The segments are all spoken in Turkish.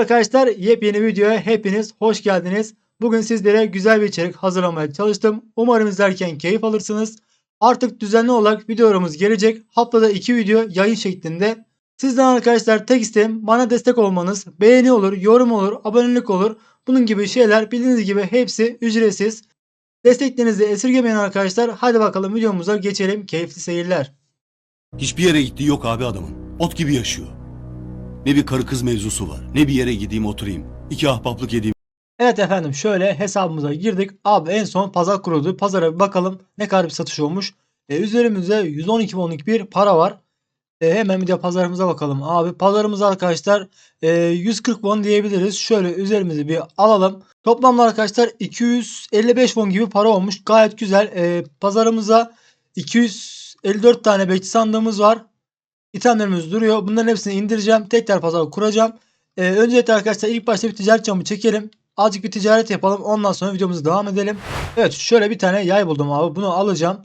arkadaşlar yepyeni videoya hepiniz hoş geldiniz. Bugün sizlere güzel bir içerik hazırlamaya çalıştım. Umarım izlerken keyif alırsınız. Artık düzenli olarak videolarımız gelecek. Haftada 2 video yayın şeklinde. Sizden arkadaşlar tek isteğim bana destek olmanız. Beğeni olur, yorum olur, abonelik olur. Bunun gibi şeyler bildiğiniz gibi hepsi ücretsiz. Desteklerinizi esirgemeyin arkadaşlar. Hadi bakalım videomuza geçelim. Keyifli seyirler. Hiçbir yere gittiği yok abi adamın. Ot gibi yaşıyor. Ne bir karı kız mevzusu var. Ne bir yere gideyim oturayım. İki ahbaplık edeyim. Evet efendim şöyle hesabımıza girdik. Abi en son pazar kuruldu. Pazara bir bakalım ne kadar bir satış olmuş. E, üzerimizde 112 wonluk bir para var. E, hemen bir de pazarımıza bakalım. Abi pazarımız arkadaşlar e, 140 won diyebiliriz. Şöyle üzerimizi bir alalım. Toplamda arkadaşlar 255 won gibi para olmuş. Gayet güzel. E, pazarımıza 254 tane bekçi sandığımız var. İtemlerimiz duruyor. Bunların hepsini indireceğim. Tekrar pazar kuracağım. E, öncelikle arkadaşlar ilk başta bir ticaret camı çekelim. Azıcık bir ticaret yapalım. Ondan sonra videomuza devam edelim. Evet şöyle bir tane yay buldum abi. Bunu alacağım.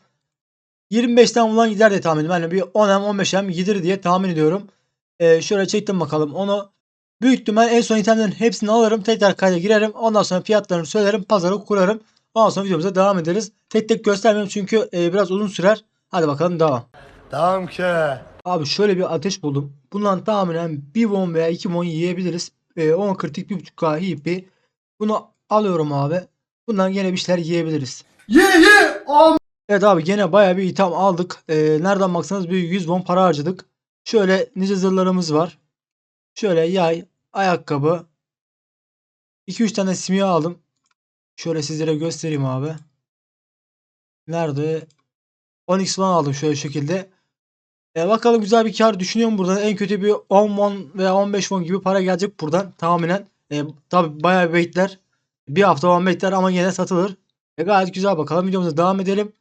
25'ten ulan gider diye tahmin ediyorum. Yani bir 10M 15M gider diye tahmin ediyorum. Ee, şöyle çektim bakalım onu. Büyük ihtimal en son itemlerin hepsini alırım. Tekrar kayda girerim. Ondan sonra fiyatlarını söylerim. Pazarı kurarım. Ondan sonra videomuza devam ederiz. Tek tek göstermiyorum çünkü e, biraz uzun sürer. Hadi bakalım devam. Tamam ki. Abi şöyle bir ateş buldum. Bundan tahminen 1 won veya 2 won yiyebiliriz. E, 10 kritik 1.5k hipi. Bunu alıyorum abi. Bundan yine bir şeyler yiyebiliriz. Ye ye. Am. Evet abi gene baya bir itham aldık. Ee, nereden baksanız bir 100 won para harcadık. Şöyle nice zırhlarımız var. Şöyle yay, ayakkabı. 2-3 tane simya aldım. Şöyle sizlere göstereyim abi. Nerede? 10x falan aldım şöyle şekilde. E, bakalım güzel bir kar düşünüyorum buradan. En kötü bir 10 won veya 15 won gibi para gelecek buradan tahminen. E, tabi bayağı bir bekler. Bir hafta falan bekler ama yine satılır. E, gayet güzel bakalım. Videomuza devam edelim.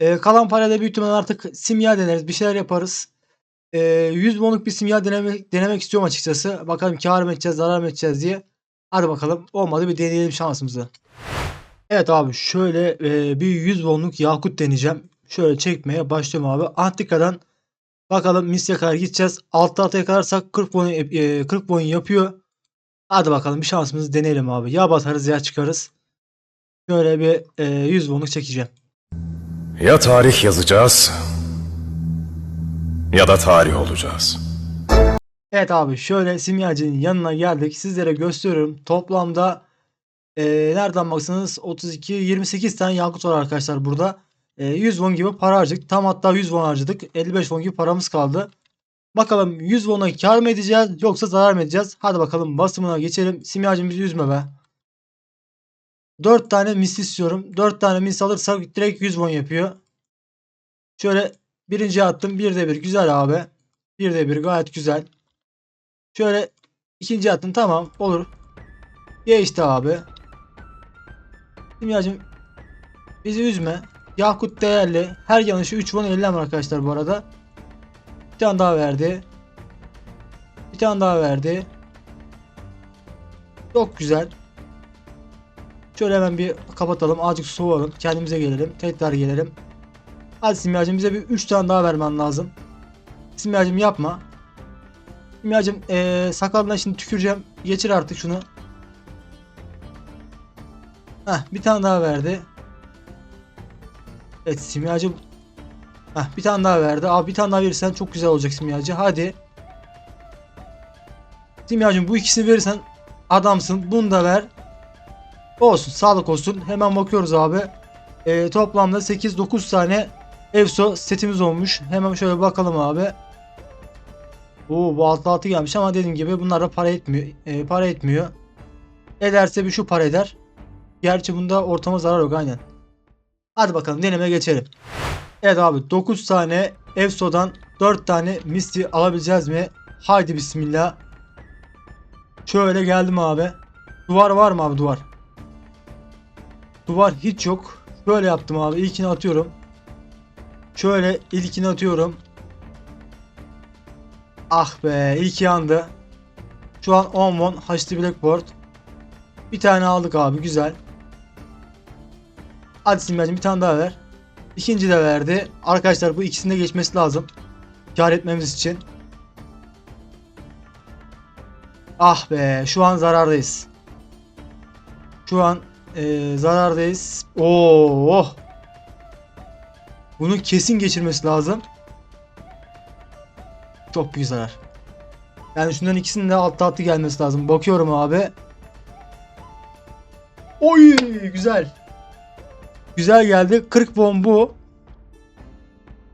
E, kalan parayla büyük ihtimalle artık simya deneriz. Bir şeyler yaparız. E, 100 wonluk bir simya denemek, denemek istiyorum açıkçası. Bakalım kar mı edeceğiz, zarar mı edeceğiz diye. Hadi bakalım. Olmadı bir deneyelim şansımızı. Evet abi şöyle e, bir 100 wonluk yakut deneyeceğim. Şöyle çekmeye başlıyorum abi. Antika'dan bakalım misya kadar gideceğiz. Alt alta yakalarsak 40 won, e, 40 won yapıyor. Hadi bakalım bir şansımızı deneyelim abi. Ya batarız ya çıkarız. Şöyle bir e, 100 wonluk çekeceğim. Ya tarih yazacağız ya da tarih olacağız. Evet abi şöyle simyacının yanına geldik. Sizlere gösteriyorum. Toplamda e, nereden baksanız 32 28 tane yakut var arkadaşlar burada. E, 100 won gibi para harcadık. Tam hatta 100 won harcadık. 55 won gibi paramız kaldı. Bakalım 100 won'a kar mı edeceğiz yoksa zarar mı edeceğiz? Hadi bakalım basımına geçelim. Simyacım bizi üzme be. 4 tane mis istiyorum. 4 tane mis alırsak direkt 100 won yapıyor. Şöyle birinci attım. Bir de bir güzel abi. Bir de bir gayet güzel. Şöyle ikinci attım tamam olur. Geçti abi. Simyacım bizi üzme. Yakut değerli. Her yanlışı 3 won 50 arkadaşlar bu arada. Bir tane daha verdi. Bir tane daha verdi. Çok güzel. Şöyle hemen bir kapatalım. Azıcık soğuyalım. Kendimize gelelim. Tekrar gelelim. Hadi Simyacım bize bir 3 tane daha vermen lazım. Simyacım yapma. Simyacım ee, sakalına şimdi tüküreceğim. Geçir artık şunu. Heh, bir tane daha verdi. Evet Simyacım. Heh, bir tane daha verdi. Abi bir tane daha verirsen çok güzel olacak Simyacı. Hadi. Simyacım bu ikisini verirsen adamsın. Bunu da ver. Olsun sağlık olsun. Hemen bakıyoruz abi. Ee, toplamda 8-9 tane EFSO setimiz olmuş. Hemen şöyle bakalım abi. Oo bu altı altı gelmiş ama dediğim gibi bunlar da para etmiyor. Ee, para etmiyor. Ederse bir şu para eder. Gerçi bunda ortama zarar yok aynen. Hadi bakalım deneme geçelim. Evet abi 9 tane EFSO'dan 4 tane Misty alabileceğiz mi? Haydi bismillah. Şöyle geldim abi. Duvar var mı abi duvar? Duvar hiç yok. Böyle yaptım abi. İlkini atıyorum. Şöyle ilkini atıyorum. Ah be ilki yandı. Şu an 10 won HD Blackboard. Bir tane aldık abi güzel. Hadi Simyacım bir tane daha ver. İkinci de verdi. Arkadaşlar bu ikisinde geçmesi lazım. Kar etmemiz için. Ah be şu an zarardayız. Şu an eee, zarardayız. Oo. oh. Bunu kesin geçirmesi lazım. Çok büyük zarar. Yani şunların ikisinin de altı altı gelmesi lazım. Bakıyorum abi. Oy güzel. Güzel geldi. 40 won bu.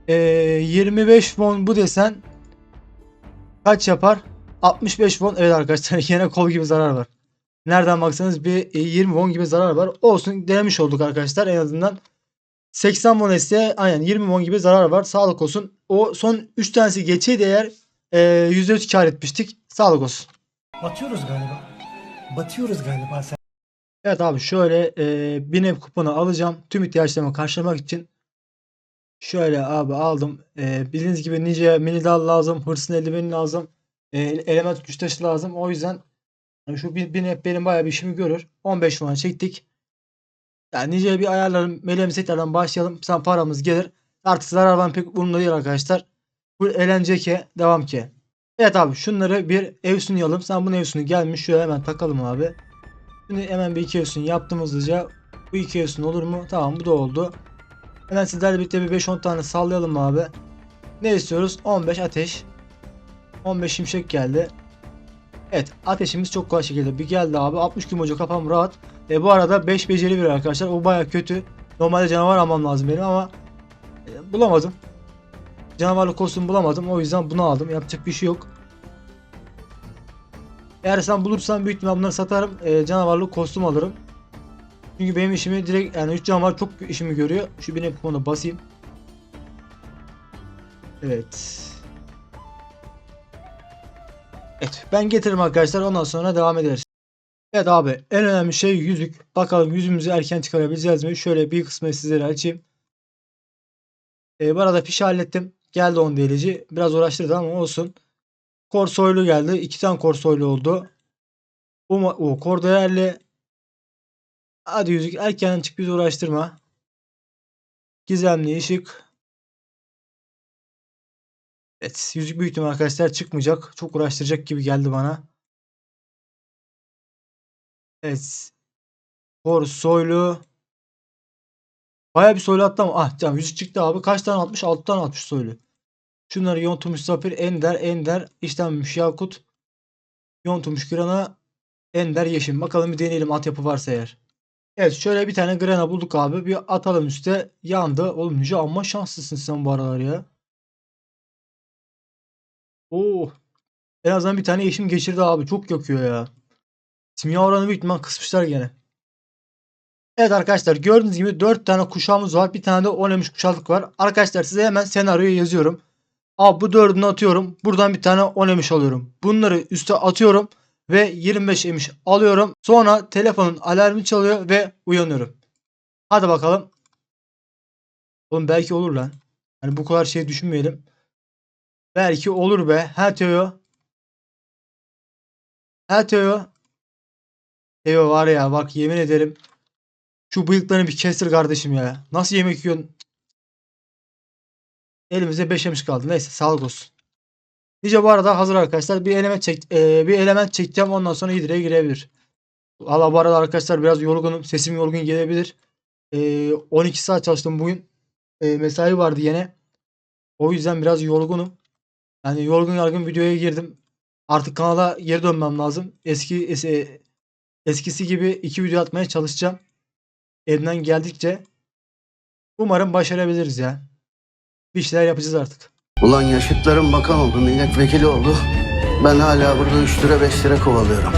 Ee, 25 won bu desen kaç yapar? 65 won. Evet arkadaşlar yine kol gibi zarar var. Nereden baksanız bir e, 20 won gibi zarar var. Olsun denemiş olduk arkadaşlar en azından. 80 won ise aynen 20 won gibi zarar var. Sağlık olsun. O son 3 tanesi geçeydi eğer e, %3 kar etmiştik. Sağlık olsun. Batıyoruz galiba. Batıyoruz galiba sen. Evet abi şöyle e, bir ev kuponu alacağım. Tüm ihtiyaçlarımı karşılamak için. Şöyle abi aldım. E, bildiğiniz gibi nice mini dal lazım. Hırsın eldiveni lazım. E, element güç taşı lazım. O yüzden yani şu bir, bir ev benim bayağı bir işimi görür. 15 numara çektik. Yani nice bir ayarlarım. Melemi setlerden başlayalım. Sen paramız gelir. Artık zarar var pek umurumda değil arkadaşlar. Bu eğlence ki devam ki. Evet abi şunları bir ev sunayalım. Sen bu ev sunu gelmiş. Şöyle hemen takalım abi. Şimdi hemen bir iki evsun yaptım hızlıca. Bu iki evsun olur mu? Tamam bu da oldu. Hemen sizlerle birlikte bir 5-10 tane sallayalım abi. Ne istiyoruz? 15 ateş. 15 şimşek geldi. Evet ateşimiz çok kolay şekilde bir geldi abi. 60 gün boyunca kafam rahat. E, bu arada 5 beceri bir arkadaşlar. O baya kötü. Normalde canavar almam lazım benim ama e, bulamadım. Canavarlı kostüm bulamadım. O yüzden bunu aldım. Yapacak bir şey yok. Eğer sen bulursan büyük ihtimal bunları satarım. E, canavarlı kostüm alırım. Çünkü benim işimi direkt yani 3 canavar çok işimi görüyor. Şu benim kupona basayım. Evet. Evet ben getiririm arkadaşlar ondan sonra devam ederiz. Evet abi en önemli şey yüzük. Bakalım yüzümüzü erken çıkarabileceğiz mi? Şöyle bir kısmını sizlere açayım. E, bu arada fişi hallettim. Geldi 10 delici. Biraz uğraştırdı ama olsun. Kor soylu geldi. İki tane kor soylu oldu. Bu o kor değerli. Hadi yüzük erken çık bizi uğraştırma. Gizemli ışık. Evet yüzük büyük ihtimal arkadaşlar çıkmayacak. Çok uğraştıracak gibi geldi bana. Evet. Kor soylu. Baya bir soylu attı ama ah tamam yüzük çıktı abi. Kaç tane atmış? 6 tane atmış soylu. Şunları yontulmuş safir, ender, ender, işlenmiş yakut, yontulmuş grana, ender, yeşim. Bakalım bir deneyelim at yapı varsa eğer. Evet şöyle bir tane grana bulduk abi. Bir atalım üste. Yandı. Oğlum Yüce amma şanslısın sen bu aralar ya. Oo. En azından bir tane yeşim geçirdi abi. Çok yakıyor ya. Simya oranı büyük ihtimal kısmışlar gene. Evet arkadaşlar gördüğünüz gibi 4 tane kuşağımız var. Bir tane de 10 emiş kuşaklık var. Arkadaşlar size hemen senaryoyu yazıyorum. Abi bu dördünü atıyorum. Buradan bir tane 10 emiş alıyorum. Bunları üste atıyorum. Ve 25 emiş alıyorum. Sonra telefonun alarmı çalıyor ve uyanıyorum. Hadi bakalım. Oğlum belki olur lan. Hani bu kadar şey düşünmeyelim. Belki olur be. Ha Teo. Ha Teo. Teo var ya bak yemin ederim. Şu bıyıklarını bir kestir kardeşim ya. Nasıl yemek yiyorsun? Elimizde 5 yemiş kaldı. Neyse sağlık olsun. Nice bu arada hazır arkadaşlar. Bir element çek e, bir element çekeceğim ondan sonra hidreye girebilir. Valla bu arada arkadaşlar biraz yorgunum. Sesim yorgun gelebilir. E, 12 saat çalıştım bugün. E, mesai vardı yine. O yüzden biraz yorgunum. Yani yorgun yargın videoya girdim. Artık kanala geri dönmem lazım. Eski es- eskisi gibi iki video atmaya çalışacağım. Elimden geldikçe. Umarım başarabiliriz ya. Bir şeyler yapacağız artık. Ulan yaşıtlarım bakan oldu, milletvekili oldu. Ben hala burada 3 lira 5 lira kovalıyorum.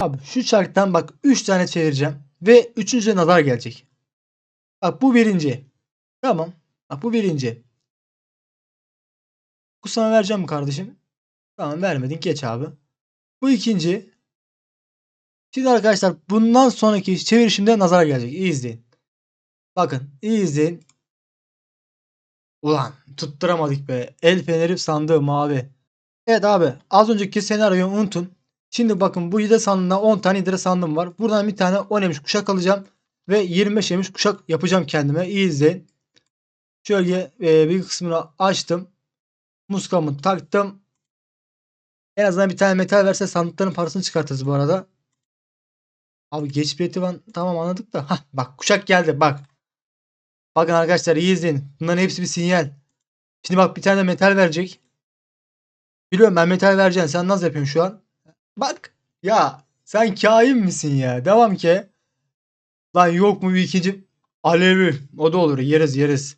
Abi şu çarktan bak 3 tane çevireceğim. Ve 3. nazar gelecek. Bak bu birinci. Tamam. Bak bu birinci. Bu sana vereceğim mi kardeşim? Tamam vermedin geç abi. Bu ikinci. Şimdi arkadaşlar bundan sonraki çevirişimde nazar gelecek. İyi izleyin. Bakın iyi izleyin. Ulan tutturamadık be. El feneri sandığı mavi. Evet abi az önceki senaryoyu unutun. Şimdi bakın bu hide sandığında 10 tane hidre sandım var. Buradan bir tane 10 emiş kuşak alacağım. Ve 25 emiş kuşak yapacağım kendime. İyi izleyin. Şöyle e, bir kısmını açtım. Muskamı taktım. En azından bir tane metal verse sandıkların parasını çıkartırız bu arada. Abi geç bileti var. Tamam anladık da. Hah bak kuşak geldi bak. Bakın arkadaşlar iyi izleyin. Bunların hepsi bir sinyal. Şimdi bak bir tane metal verecek. Biliyorum ben metal vereceğim. Sen nasıl yapıyorsun şu an? Bak. Ya sen kain misin ya? Devam ki. Lan yok mu bir ikinci Alevi? O da olur. Yeriz yeriz.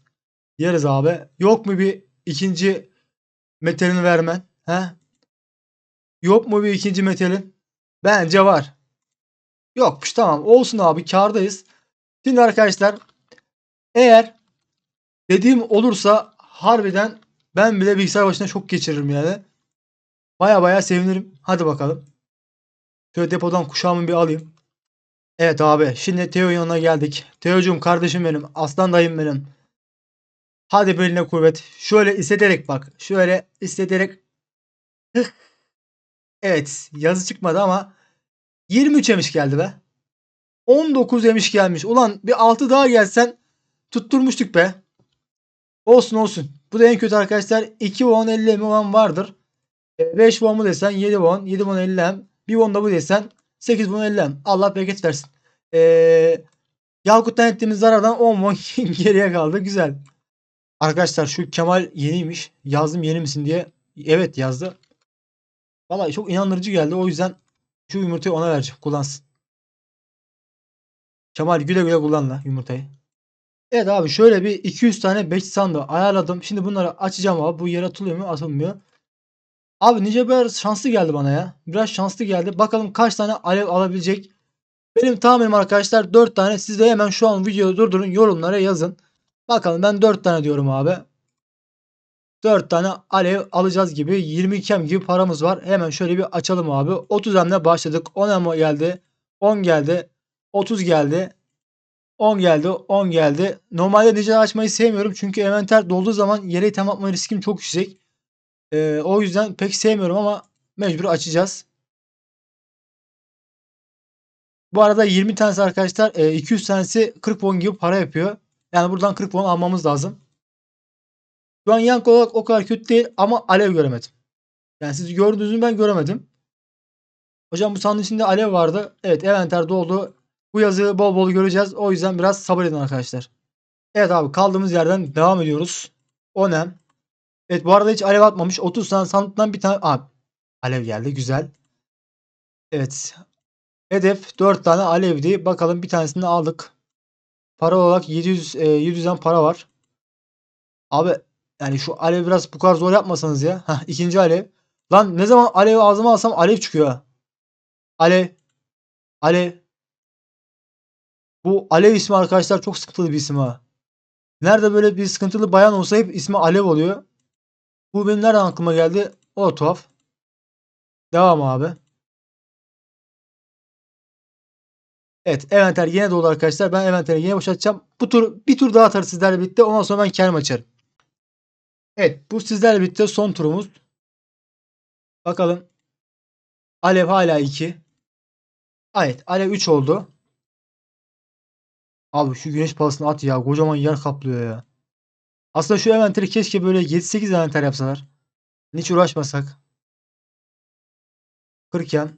Yeriz abi. Yok mu bir ikinci metalini vermen? He? Yok mu bir ikinci metalin? Bence var. Yokmuş tamam. Olsun abi kârdayız. Şimdi arkadaşlar eğer dediğim olursa harbiden ben bile bilgisayar başına çok geçiririm yani. Baya baya sevinirim. Hadi bakalım. Şöyle depodan kuşağımı bir alayım. Evet abi şimdi Teo yanına geldik. Teocuğum kardeşim benim. Aslan dayım benim. Hadi beline kuvvet. Şöyle istederek bak. Şöyle istederek. Hıh. evet yazı çıkmadı ama 23 emiş geldi be. 19 emiş gelmiş. Ulan bir 6 daha gelsen tutturmuştuk be. Olsun olsun. Bu da en kötü arkadaşlar. 2 won 50 em olan vardır. 5 won mu desen 7 won. 7 won 50 em. 1 won da bu desen 8 won 50 em. Allah bereket versin. Ee, Yakut'tan ettiğimiz zarardan 10 won geriye kaldı. Güzel. Arkadaşlar şu Kemal yeniymiş. Yazdım yeni misin diye. Evet yazdı. Vallahi çok inandırıcı geldi. O yüzden şu yumurtayı ona vereceğim. Kullansın. Kemal güle güle kullan la yumurtayı. Evet abi şöyle bir 200 tane 5 sandığı ayarladım. Şimdi bunları açacağım abi. Bu yere atılıyor mu? Atılmıyor. Abi nice biraz şanslı geldi bana ya. Biraz şanslı geldi. Bakalım kaç tane alev alabilecek. Benim tahminim arkadaşlar 4 tane. Siz de hemen şu an videoyu durdurun. Yorumlara yazın. Bakalım ben 4 tane diyorum abi. 4 tane alev alacağız gibi 22 em gibi paramız var. Hemen şöyle bir açalım abi. 30 emle başladık. 10 em geldi. 10 geldi. 30 geldi. 10 geldi. 10 geldi. Normalde nice açmayı sevmiyorum. Çünkü envanter dolduğu zaman yere item atma riskim çok yüksek. Ee, o yüzden pek sevmiyorum ama mecbur açacağız. Bu arada 20 tanesi arkadaşlar e, 200 tanesi 40 won gibi para yapıyor. Yani buradan 40 won almamız lazım. Şu an yank olarak o kadar kötü değil ama alev göremedim. Yani siz gördüğünüzü ben göremedim. Hocam bu sandığın içinde alev vardı. Evet envanter doldu. Bu yazıyı bol bol göreceğiz. O yüzden biraz sabır edin arkadaşlar. Evet abi kaldığımız yerden devam ediyoruz. Onem. Evet bu arada hiç alev atmamış. 30 tane sandıktan bir tane. Abi alev geldi güzel. Evet. Hedef 4 tane alevdi. Bakalım bir tanesini aldık. Para olarak 700 e, 700'den para var. Abi yani şu alev biraz bu kadar zor yapmasanız ya. Heh, ikinci alev. Lan ne zaman alev ağzıma alsam alev çıkıyor. Alev. Alev. Bu Alev ismi arkadaşlar çok sıkıntılı bir isim ha. Nerede böyle bir sıkıntılı bayan olsa hep ismi Alev oluyor. Bu benim nereden aklıma geldi? O tuhaf. Devam abi. Evet envanter yine dolu arkadaşlar. Ben envanteri yine boşaltacağım. Bu tur bir tur daha atarız sizlerle birlikte. Ondan sonra ben kendim açarım. Evet bu sizlerle birlikte son turumuz. Bakalım. Alev hala 2. Evet Alev 3 oldu. Abi şu güneş palasını at ya. Kocaman yer kaplıyor ya. Aslında şu envanteri keşke böyle 7-8 envanter yapsalar. Hiç uğraşmasak. 40 yen.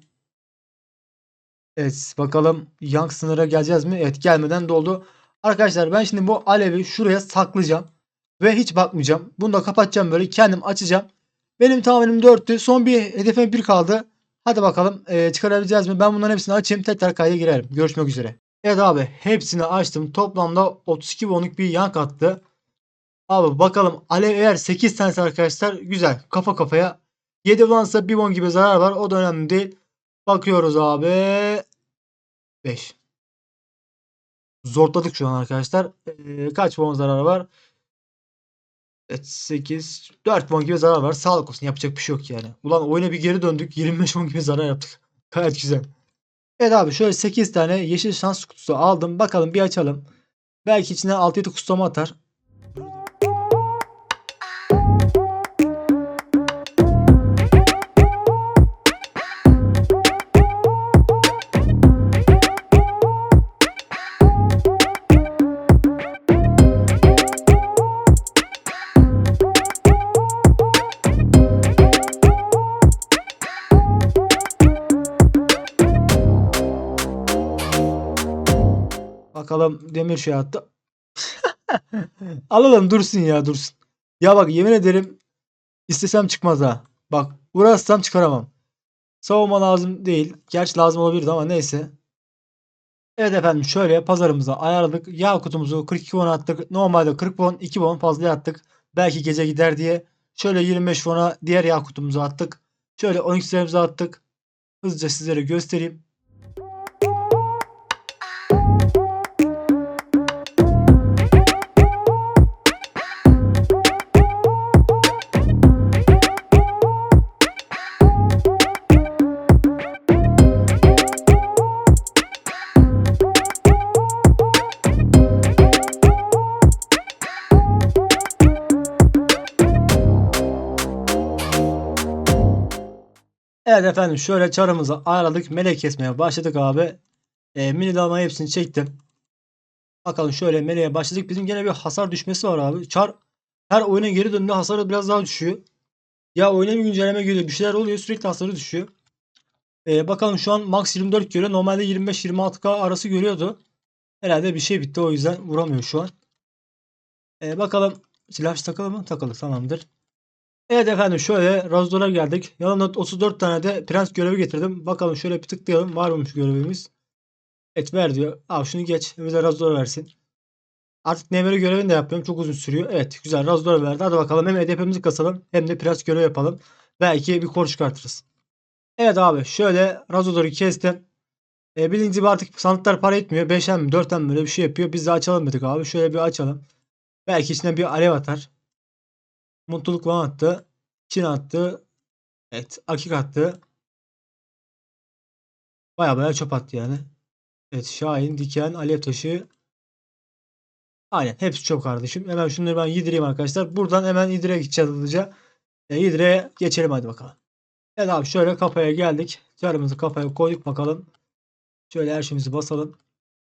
Evet bakalım yank sınıra geleceğiz mi? Evet gelmeden doldu. Arkadaşlar ben şimdi bu alevi şuraya saklayacağım. Ve hiç bakmayacağım. Bunu da kapatacağım böyle kendim açacağım. Benim tahminim 4'tü. Son bir hedefime 1 kaldı. Hadi bakalım e, çıkarabileceğiz mi? Ben bunların hepsini açayım. Tekrar kayda girerim. Görüşmek üzere. Evet abi hepsini açtım. Toplamda 32 wonluk bir yank attı. Abi bakalım alev eğer 8 tanesi arkadaşlar güzel. Kafa kafaya. 7 wonsa 1 won gibi zarar var. O da önemli değil. Bakıyoruz abi. 5. Zorladık şu an arkadaşlar. Ee, kaç won zararı var? Evet 8. 4 won gibi zarar var. Sağlık olsun. Yapacak bir şey yok yani. Ulan oyuna bir geri döndük. 25 won gibi zarar yaptık. Gayet güzel. Evet abi şöyle 8 tane yeşil şans kutusu aldım. Bakalım bir açalım. Belki içine 6-7 kutlama atar. Bakalım demir şey attı. Alalım dursun ya dursun. Ya bak yemin ederim istesem çıkmaz ha. Bak uğraşsam çıkaramam. Savunma lazım değil. Gerçi lazım olabilirdi ama neyse. Evet efendim şöyle pazarımıza ayarladık. Yağ kutumuzu 42 won attık. Normalde 40 won 2 won fazla attık. Belki gece gider diye. Şöyle 25 won'a diğer yağ kutumuzu attık. Şöyle 12 liramızı attık. Hızlıca sizlere göstereyim. Evet efendim şöyle çarımızı ayarladık. Melek kesmeye başladık abi. E, mini dalma hepsini çektim. Bakalım şöyle meleğe başladık. Bizim gene bir hasar düşmesi var abi. Çar her oyuna geri döndüğünde hasarı biraz daha düşüyor. Ya oyuna bir güncelleme geliyor. Bir şeyler oluyor. Sürekli hasarı düşüyor. E, bakalım şu an max 24 görüyor. Normalde 25-26k arası görüyordu. Herhalde bir şey bitti. O yüzden vuramıyor şu an. E, bakalım silah takılı mı? Takılı tamamdır. Evet efendim şöyle Razdor'a geldik. Yanımda 34 tane de prens görevi getirdim. Bakalım şöyle bir tıklayalım. Var mıymış görevimiz? Evet ver diyor. Al şunu geç. Bize Razdor versin. Artık Nemeri görevini de yapıyorum. Çok uzun sürüyor. Evet güzel Razdor verdi. Hadi bakalım hem hedefimizi kasalım hem de prens görevi yapalım. Belki bir kor çıkartırız. Evet abi şöyle Razdor'u kestim. E, gibi artık sandıklar para etmiyor. 5'en mi 4'en mi böyle bir şey yapıyor. Biz de açalım dedik abi. Şöyle bir açalım. Belki içine bir alev atar. Mutluluk falan attı. Çin attı. Evet. Akik attı. Baya baya çöp attı yani. Evet. Şahin, Diken, Alev Taşı. Aynen. Hepsi çöp kardeşim. Hemen şunları ben yedireyim arkadaşlar. Buradan hemen İdre'ye gideceğiz hızlıca. E, İdre'ye geçelim hadi bakalım. Evet abi şöyle kafaya geldik. Çarımızı kafaya koyduk bakalım. Şöyle her şeyimizi basalım.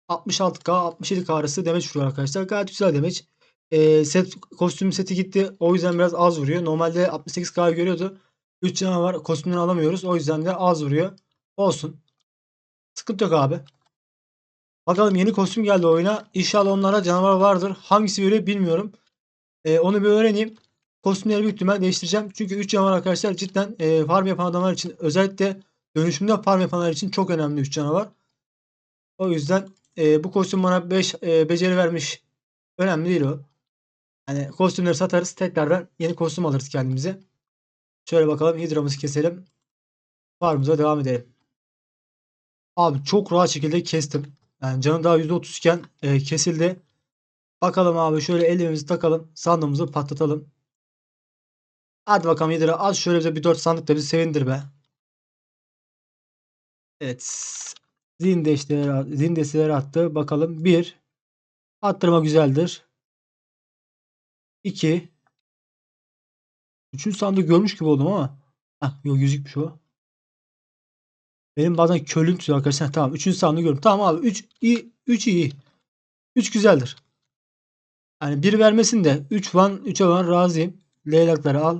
66k 67k arası demeç vuruyor arkadaşlar. Gayet güzel demeç. Ee, set kostüm seti gitti. O yüzden biraz az vuruyor. Normalde 68k görüyordu. 3 canavar kostümünü alamıyoruz. O yüzden de az vuruyor. Olsun. Sıkıntı yok abi. Bakalım yeni kostüm geldi oyuna. İnşallah onlara canavar vardır. Hangisi veriyor bilmiyorum. Ee, onu bir öğreneyim. Kostümleri büyük ihtimal değiştireceğim. Çünkü 3 canavar arkadaşlar cidden e, farm yapan adamlar için özellikle dönüşümde farm yapanlar için çok önemli 3 canavar. O yüzden e, bu kostüm bana 5 e, beceri vermiş. Önemli değil o. Hani kostümleri satarız. Tekrardan yeni kostüm alırız kendimize. Şöyle bakalım. Hidramızı keselim. Farmımıza devam edelim. Abi çok rahat şekilde kestim. Yani canı daha %30 iken e, kesildi. Bakalım abi şöyle elimizi takalım. Sandığımızı patlatalım. Hadi bakalım Hidra az şöyle bize bir 4 sandık da bizi sevindir be. Evet. Zin desteleri attı. Bakalım. 1. Attırma güzeldir. 2. Üçüncü sandığı görmüş gibi oldum ama. Hah yok yüzükmüş o. Benim bazen kölüm tutuyor arkadaşlar. Tamam. Üçüncü sandığı gördüm. Tamam abi. 3 iyi. 3 iyi. 3 güzeldir. Yani bir vermesin de 3 falan 3'e falan razıyım. Leylakları al.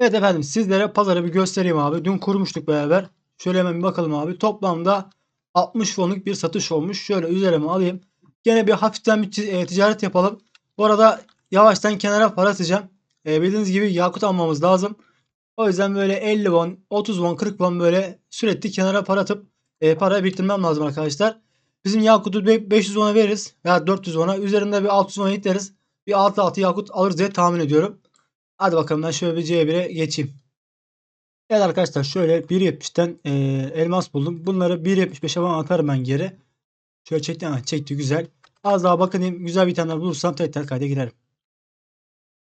Evet efendim sizlere pazarı bir göstereyim abi. Dün kurmuştuk beraber. Şöyle hemen bir bakalım abi. Toplamda 60 fonluk bir satış olmuş. Şöyle üzerime alayım. Gene bir hafiften bir e, ticaret yapalım. Bu arada yavaştan kenara para atacağım. E, bildiğiniz gibi yakut almamız lazım. O yüzden böyle 50 won, 30 won, 40 won böyle sürekli kenara para atıp e, para biriktirmem lazım arkadaşlar. Bizim yakutu be- 500 won'a veririz veya 400 won'a. Üzerinde bir 600 won ekleriz. Bir 6-6 yakut alırız diye tahmin ediyorum. Hadi bakalım ben şöyle bir C1'e geçeyim. Evet arkadaşlar şöyle 1.70'ten e, elmas buldum. Bunları 1.75'e falan atarım ben geri. Şöyle çekti. Ha, çekti güzel. Az daha bakınayım. Güzel bir tane bulursam tekrar kayda girerim.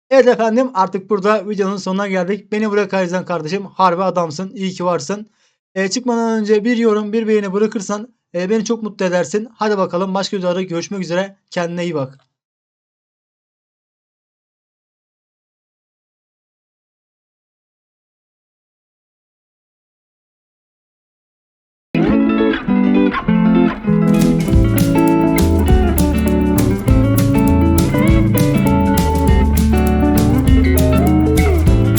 Evet efendim artık burada videonun sonuna geldik. Beni buraya kaydeden kardeşim harbi adamsın. İyi ki varsın. E, çıkmadan önce bir yorum bir beğeni bırakırsan e, beni çok mutlu edersin. Hadi bakalım başka videoda görüşmek üzere. Kendine iyi bak.